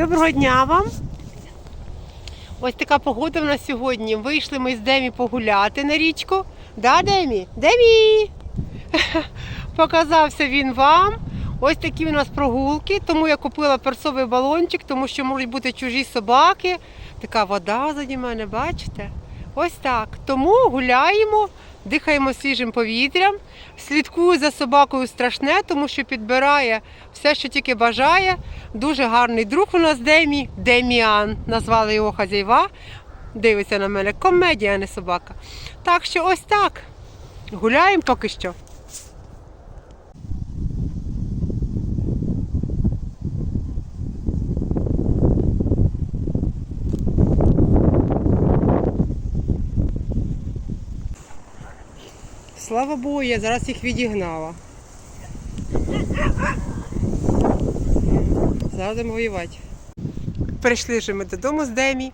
Доброго дня вам. Ось така погода в нас сьогодні. Вийшли ми з Демі погуляти на річку. Да, Демі? Демі! Показався він вам. Ось такі у нас прогулки, тому я купила перцовий балончик, тому що можуть бути чужі собаки. Така вода заді мене, бачите? Ось так. Тому гуляємо, дихаємо свіжим повітрям. Слідкую за собакою страшне, тому що підбирає все, що тільки бажає. Дуже гарний друг у нас Демі, Деміан. Назвали його хазяйва. Дивиться на мене. Комедія, а не собака. Так що ось так. Гуляємо поки що. Слава Богу, я зараз їх відігнала. Зараз воювати. Прийшли вже ми додому з Демі.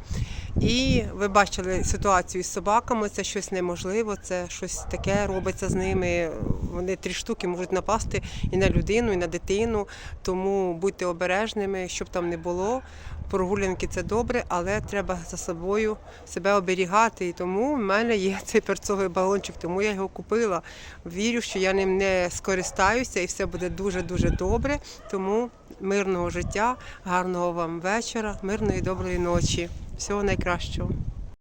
І ви бачили ситуацію з собаками, це щось неможливо, це щось таке робиться з ними. Вони три штуки можуть напасти і на людину, і на дитину. Тому будьте обережними, щоб там не було. Прогулянки це добре, але треба за собою себе оберігати. І тому в мене є цей перцовий балончик, тому я його купила. Вірю, що я ним не скористаюся і все буде дуже-дуже добре. Тому мирного життя, гарного вам вечора, мирної доброї ночі. Всього найкращого.